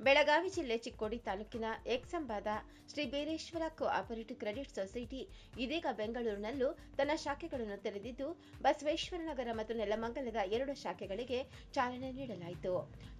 ಬೆಳಗಾವಿ ಜಿಲ್ಲೆ ಚಿಕ್ಕೋಡಿ ತಾಲೂಕಿನ ಎಕ್ಸಂಬಾದ Shri Bereshwar cooperative credit society ಇದೀಗ ಬೆಂಗಳೂರಿನಲ್ಲೂ ತನ್ನ ಶಾಖೆಗಳನ್ನು ತೆರೆದಿದ್ದು ಬಸವೇಶ್ವರನಗರ ಮತ್ತು ನೆಲಮಂಗಲದ ಎರಡು ಶಾಖೆಗಳಿಗೆ ಚಾಲನೆ ನೀಡಲಾಯಿತು.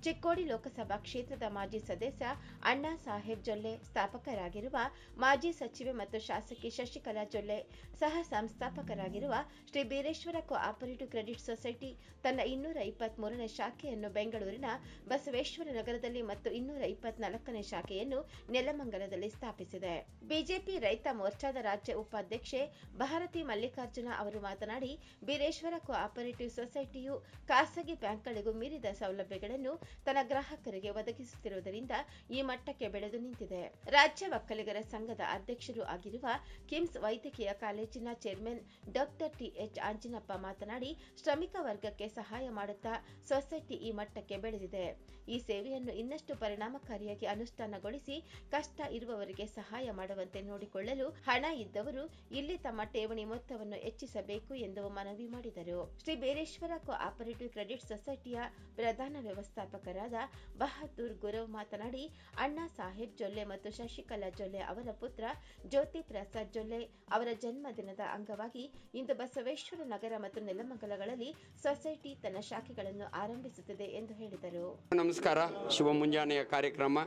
ಚಿಕ್ಕೋಡಿ ಲೋಕಸಭಾ ಕ್ಷೇತ್ರದ ಮಾಜಿ ಸದಸ್ಯ ಅಣ್ಣಾ ಸಾಹೇಬ್ ಜೊಲ್ಲೆ ಸ್ಥಾಪಕರಾಗಿರುವ ಮಾಜಿ ಸಚಿವೆ ಮತ್ತು ಶಾಸಕಿ ಶಶಿಕಲಾ ಜೊಲ್ಲೆ ಸಹ ಸಂಸ್ಥಾಪಕರಾಗಿರುವ Shri Bireshwar cooperative credit society ತನ್ನ ಇನ್ನೂರ ಇಪ್ಪತ್ಮೂರನೇ ಶಾಖೆಯನ್ನು ಬೆಂಗಳೂರಿನ ಬಸವೇಶ್ವರ ನಗರದಲ್ಲಿ ಮತ್ತು ಇನ್ನೂರ ಇಪ್ಪತ್ನಾಲ್ಕನೇ ಶಾಖೆಯನ್ನು ನೆಲಮಂಗಲದಲ್ಲಿ ಸ್ಥಾಪಿಸಿದೆ. ಬಿಜೆಪಿ ರೈತ ಮೋರ್ಚಾದ ರಾಜ್ಯ ಉಪಾಧ್ಯಕ್ಷೆ ಭಾರತಿ ಮಲ್ಲಿಕಾರ್ಜುನ ಅವರು ಮಾತನಾಡಿ, ಬೀರೇಶ್ವರ ಕೋಆಪರೇಟಿವ್ ಸೊಸೈಟಿಯು ಖಾಸಗಿ ಬ್ಯಾಂಕ್ಗಳಿಗೂ ಮೀರಿದ ಸೌಲಭ್ಯಗಳನ್ನು ತನ್ನ ಗ್ರಾಹಕರಿಗೆ ಒದಗಿಸುತ್ತಿರುವುದರಿಂದ ಈ ಮಟ್ಟಕ್ಕೆ ಬೆಳೆದು ನಿಂತಿದೆ. ರಾಜ್ಯ ಒಕ್ಕಲಿಗರ ಸಂಘದ ಅಧ್ಯಕ್ಷರು ಆಗಿರುವ ಕಿಮ್ಸ್ ವೈದ್ಯಕೀಯ ಕಾಲೇಜಿನ ಚೇರ್ಮನ್ ಡಾಕ್ಟರ್ ಟಿಎಚ್ ಆಂಜಿನಪ್ಪ ಮಾತನಾಡಿ, ಶ್ರಮಿಕ ವರ್ಗಕ್ಕೆ ಸಹಾಯ ಮಾಡುತ್ತಾ ಸೊಸೈಟಿ ಈ ಮಟ್ಟಕ್ಕೆ ಬೆಳೆದಿದೆ. ಈ ಸೇವೆಯನ್ನು ಇನ್ನಷ್ಟು ಪರಿಣಾಮಕಾರಿಯಾಗಿ ಅನುಷ್ಠಾನಗೊಳಿಸಿ ಕಷ್ಟ ಇರುವವರಿಗೆ ಸಹಾಯ ಮಾಡುವಂತೆ ನೋಡಿಕೊಳ್ಳಲು ಹಣ ಇದ್ದವರು ಇಲ್ಲಿ ತಮ್ಮ ಠೇವಣಿ ಮೊತ್ತವನ್ನು ಹೆಚ್ಚಿಸಬೇಕು ಎಂದು ಮನವಿ ಮಾಡಿದರು. ಶ್ರೀ ಬೇರೇಶ್ವರ ಕೋಆಪರೇಟಿವ್ ಕ್ರೆಡಿಟ್ ಸೊಸೈಟಿಯ ಪ್ರಧಾನ ವ್ಯವಸ್ಥಾಪಕರಾದ ಬಹದ್ದೂರ್ ಗುರವ್ ಮಾತನಾಡಿ, ಅಣ್ಣಾ ಸಾಹೇಬ್ ಜೊಲ್ಲೆ ಮತ್ತು ಶಶಿಕಲಾ ಜೊಲ್ಲೆ ಅವರ ಪುತ್ರ ಜ್ಯೋತಿ ಪ್ರಸಾದ್ ಜೊಲ್ಲೆ ಅವರ ಜನ್ಮದಿನದ ಅಂಗವಾಗಿ ಇಂದು ಬಸವೇಶ್ವರ ನಗರ ಮತ್ತು ನೆಲಮಂಗಲಗಳಲ್ಲಿ ಸೊಸೈಟಿ ತನ್ನ ಶಾಖೆಗಳನ್ನು ಆರಂಭಿಸುತ್ತಿದೆ ಎಂದು ಹೇಳಿದರು. ನಮಸ್ಕಾರ. ಶುಭ ಮುಂಜಾನೆಯ ಕಾರ್ಯಕ್ರಮ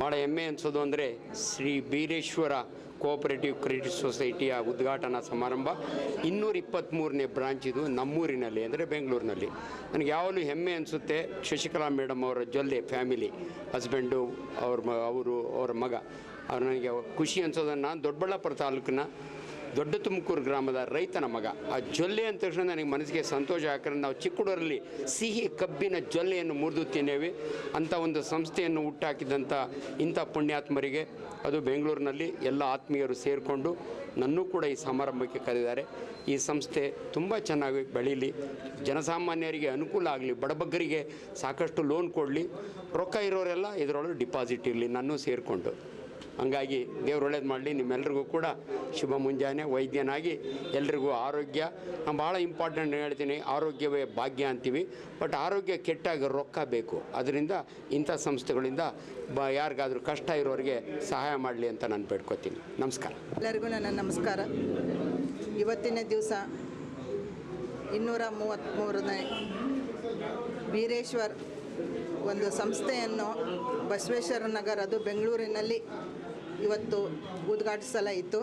ಭಾಳ ಹೆಮ್ಮೆ ಅನಿಸೋದು ಅಂದರೆ ಶ್ರೀ ಬೀರೇಶ್ವರ ಕೋಆಪರೇಟಿವ್ ಕ್ರೆಡಿಟ್ ಸೊಸೈಟಿಯ ಉದ್ಘಾಟನಾ ಸಮಾರಂಭ. ಇನ್ನೂರ ಇಪ್ಪತ್ತ್ಮೂರನೇ ಬ್ರಾಂಚ್ ಇದು ನಮ್ಮೂರಿನಲ್ಲಿ, ಅಂದರೆ ಬೆಂಗಳೂರಿನಲ್ಲಿ. ನನಗೆ ಯಾವಾಗಲೂ ಹೆಮ್ಮೆ ಅನಿಸುತ್ತೆ ಶಶಿಕಲಾ ಮೇಡಮ್ ಅವರ ಜೊಲ್ಲೆ ಫ್ಯಾಮಿಲಿ ಹಸ್ಬೆಂಡು ಅವ್ರ ಅವರು, ಅವರ ಮಗ. ಅವ್ರು ನನಗೆ ಖುಷಿ ಅನಿಸೋದನ್ನು ದೊಡ್ಡಬಳ್ಳಾಪುರ ತಾಲೂಕಿನ ದೊಡ್ಡ ತುಮಕೂರು ಗ್ರಾಮದ ರೈತನ ಮಗ. ಆ ಜೊಲ್ಲೆ ಅಂದ ತಕ್ಷಣ ನನಗೆ ಮನಸ್ಸಿಗೆ ಸಂತೋಷ ಯಾಕಂದ್ರೆ ನಾವು ಚಿಕ್ಕಡೂರಲ್ಲಿ ಸಿಹಿ ಕಬ್ಬಿನ ಜೊಲ್ಲೆಯನ್ನು ಮುರಿದು ತಿನ್ನೇವೆ ಅಂಥ ಒಂದು ಸಂಸ್ಥೆಯನ್ನು ಹುಟ್ಟಾಕಿದಂಥ ಇಂಥ ಪುಣ್ಯಾತ್ಮರಿಗೆ, ಅದು ಬೆಂಗಳೂರಿನಲ್ಲಿ ಎಲ್ಲ ಆತ್ಮೀಯರು ಸೇರಿಕೊಂಡು ನನ್ನೂ ಕೂಡ ಈ ಸಮಾರಂಭಕ್ಕೆ ಕರೆದಿದ್ದಾರೆ. ಈ ಸಂಸ್ಥೆ ತುಂಬ ಚೆನ್ನಾಗಿ ಬೆಳೀಲಿ. ಜನಸಾಮಾನ್ಯರಿಗೆ ಅನುಕೂಲ ಆಗಲಿ. ಬಡಬಗ್ಗರಿಗೆ ಸಾಕಷ್ಟು ಲೋನ್ ಕೊಡಲಿ. ರೊಕ್ಕ ಇರೋರೆಲ್ಲ ಇದರೊಳಗೆ ಡಿಪಾಸಿಟ್ ಇರಲಿ. ನನ್ನೂ ಸೇರಿಕೊಂಡು. ಹಂಗಾಗಿ ದೇವ್ರು ಒಳ್ಳೇದು ಮಾಡಲಿ, ನಿಮ್ಮೆಲ್ರಿಗೂ ಕೂಡ ಶುಭ ಮುಂಜಾನೆ, ವೈದ್ಯನಾಗಿ ಎಲ್ರಿಗೂ ಆರೋಗ್ಯ. ನಾನು ಭಾಳ ಇಂಪಾರ್ಟೆಂಟ್ ಹೇಳ್ತೀನಿ, ಆರೋಗ್ಯವೇ ಭಾಗ್ಯ ಅಂತೀವಿ. ಬಟ್ ಆರೋಗ್ಯ ಕೆಟ್ಟಾಗ ರೊಕ್ಕ ಬೇಕು. ಅದರಿಂದ ಇಂಥ ಸಂಸ್ಥೆಗಳಿಂದ ಬ, ಯಾರಿಗಾದರೂ ಕಷ್ಟ ಇರೋರಿಗೆ ಸಹಾಯ ಮಾಡಲಿ ಅಂತ ನಾನು ಬೇಡ್ಕೋತೀನಿ. ನಮಸ್ಕಾರ. ಎಲ್ಲರಿಗೂ ನನ್ನ ನಮಸ್ಕಾರ. ಇವತ್ತಿನ ದಿವಸ ಇನ್ನೂರ ಮೂವತ್ತ್ಮೂರನೇ ವೀರೇಶ್ವರ್ ಒಂದು ಸಂಸ್ಥೆಯನ್ನು ಬಸವೇಶ್ವರ ನಗರ, ಅದು ಬೆಂಗಳೂರಿನಲ್ಲಿ ಇವತ್ತು ಉದ್ಘಾಟಿಸಲಾಯಿತು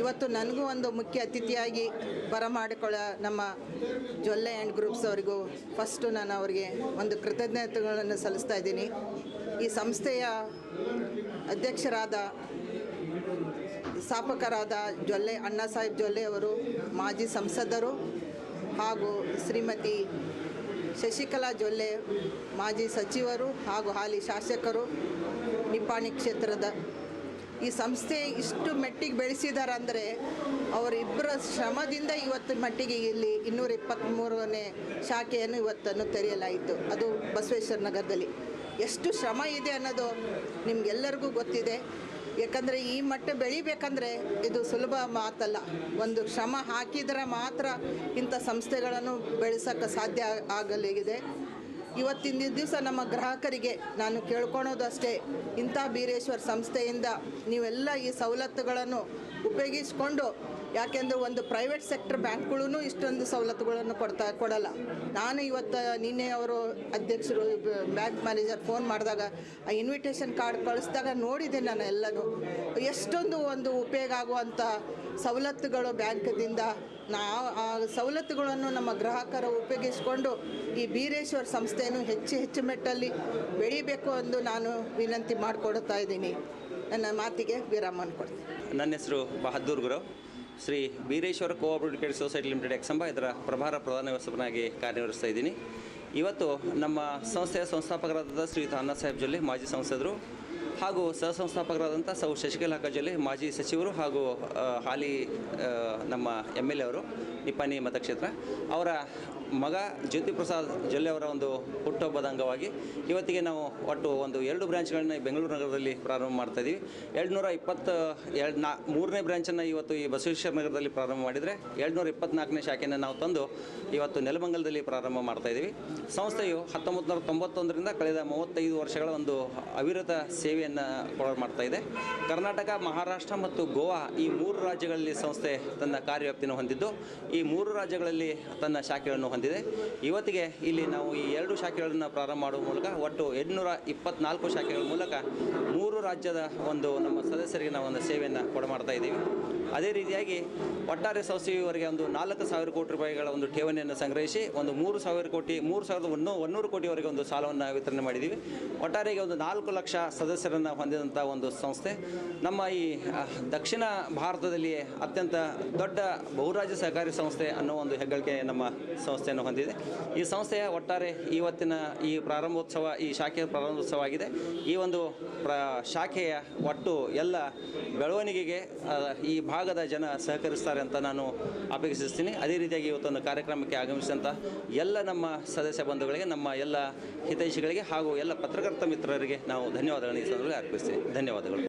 ಇವತ್ತು ನನಗೂ ಒಂದು ಮುಖ್ಯ ಅತಿಥಿಯಾಗಿ ಬರಮಾಡಿಕೊಳ್ಳೋ ನಮ್ಮ ಜೊಲ್ಲೆ ಆ್ಯಂಡ್ ಗ್ರೂಪ್ಸ್ ಅವರಿಗೂ ಫಸ್ಟು ನಾನು ಅವರಿಗೆ ಒಂದು ಕೃತಜ್ಞತೆಗಳನ್ನು ಸಲ್ಲಿಸ್ತಾ ಇದ್ದೀನಿ. ಈ ಸಂಸ್ಥೆಯ ಅಧ್ಯಕ್ಷರಾದ ಸ್ಥಾಪಕರಾದ ಜೊಲ್ಲೆ ಅಣ್ಣಾ ಸಾಹೇಬ್ ಜೊಲ್ಲೆ ಅವರು, ಮಾಜಿ ಸಂಸದರು ಹಾಗೂ ಶ್ರೀಮತಿ ಶಶಿಕಲಾ ಜೊಲ್ಲೆ ಮಾಜಿ ಸಚಿವರು ಹಾಗೂ ಹಾಲಿ ಶಾಸಕರು ನಿಪ್ಪಾಣಿ ಕ್ಷೇತ್ರದ ಈ ಸಂಸ್ಥೆ ಇಷ್ಟು ಮೆಟ್ಟಿಗೆ ಬೆಳೆಸಿದ್ದಾರೆ ಅಂದರೆ ಅವರಿಬ್ಬರ ಶ್ರಮದಿಂದ ಇವತ್ತು ಮಟ್ಟಿಗೆ ಇಲ್ಲಿ ಇನ್ನೂರ ಇಪ್ಪತ್ತ್ಮೂರನೇ ಶಾಖೆಯನ್ನು ಇವತ್ತನ್ನು ತೆರೆಯಲಾಯಿತು. ಅದು ಬಸವೇಶ್ವರ ನಗರದಲ್ಲಿ. ಎಷ್ಟು ಶ್ರಮ ಇದೆ ಅನ್ನೋದು ನಿಮಗೆಲ್ಲರಿಗೂ ಗೊತ್ತಿದೆ. ಯಾಕಂದರೆ ಈ ಮಟ್ಟ ಬೆಳಿಬೇಕಂದ್ರೆ ಇದು ಸುಲಭ ಮಾತಲ್ಲ. ಒಂದು ಶ್ರಮ ಹಾಕಿದರೆ ಮಾತ್ರ ಇಂಥ ಸಂಸ್ಥೆಗಳನ್ನು ಬೆಳೆಸೋಕ್ಕೆ ಸಾಧ್ಯ ಆಗಲಿದೆ ಇವತ್ತಿನ ದಿವಸ ನಮ್ಮ ಗ್ರಾಹಕರಿಗೆ ನಾನು ಕೇಳ್ಕೊಳೋದು ಅಷ್ಟೇ. ಇಂಥ ಬೀರೇಶ್ವರ್ ಸಂಸ್ಥೆಯಿಂದ ನೀವೆಲ್ಲ ಈ ಸವಲತ್ತುಗಳನ್ನು ಉಪಯೋಗಿಸ್ಕೊಂಡು ಯಾಕೆಂದರೆ ಒಂದು ಪ್ರೈವೇಟ್ ಸೆಕ್ಟರ್ ಬ್ಯಾಂಕ್ಗಳೂ ಇಷ್ಟೊಂದು ಸವಲತ್ತುಗಳನ್ನು ಕೊಡ್ತಾ, ಕೊಡಲ್ಲ. ನಾನು ಇವತ್ತು ನಿನ್ನೆ ಅವರು ಅಧ್ಯಕ್ಷರು, ಬ್ಯಾಂಕ್ ಮ್ಯಾನೇಜರ್ ಫೋನ್ ಮಾಡಿದಾಗ, ಆ ಇನ್ವಿಟೇಷನ್ ಕಾರ್ಡ್ ಕಳಿಸಿದಾಗ ನೋಡಿದೆ ನಾನು ಎಲ್ಲನೂ. ಎಷ್ಟೊಂದು ಒಂದು ಉಪಯೋಗ ಆಗುವಂಥ ಸವಲತ್ತುಗಳು ಬ್ಯಾಂಕ್ದಿಂದ. ನಾ, ಆ ಸವಲತ್ತುಗಳನ್ನು ನಮ್ಮ ಗ್ರಾಹಕರು ಉಪಯೋಗಿಸಿಕೊಂಡು ಈ ಬೀರೇಶ್ವರ್ ಸಂಸ್ಥೆಯನ್ನು ಹೆಚ್ಚು ಹೆಚ್ಚು ಮೆಟ್ಟಲ್ಲಿ ಬೆಳಿಬೇಕು ಎಂದು ನಾನು ವಿನಂತಿ ಮಾಡಿಕೊಡ್ತಾ ಇದ್ದೀನಿ. ನನ್ನ ಮಾತಿಗೆ ವಿರಾಮ ಕೊಡ್ತೀನಿ. ನನ್ನ ಹೆಸರು Bahadur Guru. Shri Veereshwar cooperative society limited Eksamba ಇದರ ಪ್ರಭಾರ ಪ್ರಧಾನ ವ್ಯವಸ್ಥಾಪನಾಗಿ ಕಾರ್ಯನಿರ್ವಹಿಸ್ತಾ ಇದ್ದೀನಿ. ಇವತ್ತು ನಮ್ಮ ಸಂಸ್ಥೆಯ ಸಂಸ್ಥಾಪಕರಾದ ಶ್ರೀ ಅಣ್ಣಾ ಸಾಹೇಬ್ ಜೊಲ್ಲೆ, ಮಾಜಿ ಸಂಸದರು ಹಾಗೂ ಸಹಸಂಸ್ಥಾಪಕರಾದಂಥ ಸೌ ಶಶಿಕಲಾ ಕಜಲಿ, ಮಾಜಿ ಸಚಿವರು ಹಾಗೂ ಹಾಲಿ ನಮ್ಮ ಎಂ ಎಲ್ ಎ ಅವರು, ನಿಪ್ಪಾನಿ ಮತಕ್ಷೇತ್ರ. ಅವರ ಮಗ ಜ್ಯೋತಿ ಪ್ರಸಾದ್ ಜೊಲ್ಲೆ ಅವರ ಒಂದು ಹುಟ್ಟುಹಬ್ಬದ ಅಂಗವಾಗಿ ಇವತ್ತಿಗೆ ನಾವು ಒಟ್ಟು ಒಂದು ಎರಡು ಬ್ರಾಂಚ್ಗಳನ್ನ ಬೆಂಗಳೂರು ನಗರದಲ್ಲಿ ಪ್ರಾರಂಭ ಮಾಡ್ತಾ ಇದ್ದೀವಿ ಎರಡು ನೂರ ಇಪ್ಪತ್ತ, ಎರಡು, ನಾ, ಮೂರನೇ ಬ್ರಾಂಚನ್ನು ಇವತ್ತು ಈ ಬಸವೇಶ್ವರ ನಗರದಲ್ಲಿ ಪ್ರಾರಂಭ ಮಾಡಿದರೆ ಎರಡು ನೂರ ಇಪ್ಪತ್ನಾಲ್ಕನೇ ಶಾಖೆಯನ್ನು ನಾವು ತಂದು ಇವತ್ತು ನೆಲಮಂಗಲದಲ್ಲಿ ಪ್ರಾರಂಭ ಮಾಡ್ತಾ ಇದ್ದೀವಿ ಸಂಸ್ಥೆಯು ಹತ್ತೊಂಬತ್ತು ನೂರ ತೊಂಬತ್ತೊಂದರಿಂದ ಕಳೆದ ಮೂವತ್ತೈದು ವರ್ಷಗಳ ಒಂದು ಅವಿರತ ಸೇವೆಯನ್ನು ಮಾಡ್ತಾ ಇದೆ. ಕರ್ನಾಟಕ, ಮಹಾರಾಷ್ಟ್ರ ಮತ್ತು ಗೋವಾ ಈ ಮೂರು ರಾಜ್ಯಗಳಲ್ಲಿ ಸಂಸ್ಥೆ ತನ್ನ ಕಾರ್ಯವ್ಯಾಪ್ತಿಯನ್ನು ಹೊಂದಿದ್ದು, ಈ ಮೂರು ರಾಜ್ಯಗಳಲ್ಲಿ ತನ್ನ ಶಾಖೆಗಳನ್ನು ಹೊಂದಿದೆ. ಇವತ್ತಿಗೆ ಇಲ್ಲಿ ನಾವು ಈ ಎರಡು ಶಾಖೆಗಳನ್ನು ಪ್ರಾರಂಭ ಮಾಡುವ ಮೂಲಕ ಒಟ್ಟು ಎಂಟುನೂರ ಇಪ್ಪತ್ನಾಲ್ಕು ಶಾಖೆಗಳ ಮೂಲಕ ಮೂರು ರಾಜ್ಯದ ಒಂದು ನಮ್ಮ ಸದಸ್ಯರಿಗೆ ನಾವು ಒಂದು ಸೇವೆಯನ್ನು ಕೊಡ ಮಾಡ್ತಾ ಇದ್ದೀವಿ. ಅದೇ ರೀತಿಯಾಗಿ ಒಟ್ಟಾರೆ ಸಂಸ್ಥೆಯವರೆಗೆ ಒಂದು ನಾಲ್ಕು ಸಾವಿರ ಕೋಟಿ ರೂಪಾಯಿಗಳ ಒಂದು ಠೇವಣಿಯನ್ನು ಸಂಗ್ರಹಿಸಿ ಒಂದು ಮೂರು ಸಾವಿರ ಕೋಟಿ, ಮೂರು ಸಾವಿರದ ಒಂದು ಒನ್ನೂರು ಕೋಟಿವರೆಗೆ ಒಂದು ಸಾಲವನ್ನು ವಿತರಣೆ ಮಾಡಿದ್ದೀವಿ. ಒಟ್ಟಾರೆಗೆ ಒಂದು ನಾಲ್ಕು ಲಕ್ಷ ಸದಸ್ಯರನ್ನು ಹೊಂದಿದಂಥ ಒಂದು ಸಂಸ್ಥೆ. ನಮ್ಮ ಈ ದಕ್ಷಿಣ ಭಾರತದಲ್ಲಿಯೇ ಅತ್ಯಂತ ದೊಡ್ಡ ಬಹುರಾಜ್ಯ ಸಹಕಾರಿ ಸಂಸ್ಥೆ ಅನ್ನೋ ಒಂದು ಹೆಗ್ಗಳಿಕೆ ನಮ್ಮ ಸಂಸ್ಥೆಯನ್ನು ಹೊಂದಿದೆ. ಈ ಸಂಸ್ಥೆಯ ಒಟ್ಟಾರೆ ಇವತ್ತಿನ ಈ ಪ್ರಾರಂಭೋತ್ಸವ, ಈ ಶಾಖೆಯ ಪ್ರಾರಂಭೋತ್ಸವ ಆಗಿದೆ ಈ ಒಂದು ಪ್ರ, ಶಾಖೆಯ ಒಟ್ಟು ಎಲ್ಲ ಬೆಳವಣಿಗೆಗೆ ಈ ಈ ಭಾಗದ ಜನ ಸಹಕರಿಸ್ತಾರೆ ಅಂತ ನಾನು ಅಪೇಕ್ಷಿಸ್ತೀನಿ. ಅದೇ ರೀತಿಯಾಗಿ ಇವತ್ತೊಂದು ಕಾರ್ಯಕ್ರಮಕ್ಕೆ ಆಗಮಿಸಿದಂಥ ಎಲ್ಲ ನಮ್ಮ ಸದಸ್ಯ ಬಂಧುಗಳಿಗೆ, ನಮ್ಮ ಎಲ್ಲ ಹಿತೈಷಿಗಳಿಗೆ ಹಾಗೂ ಎಲ್ಲ ಪತ್ರಕರ್ತ ಮಿತ್ರರಿಗೆ ನಾವು ಧನ್ಯವಾದಗಳನ್ನು ಈ ಸಂದರ್ಭದಲ್ಲಿ ಅರ್ಪಿಸ್ತೀನಿ. ಧನ್ಯವಾದಗಳು.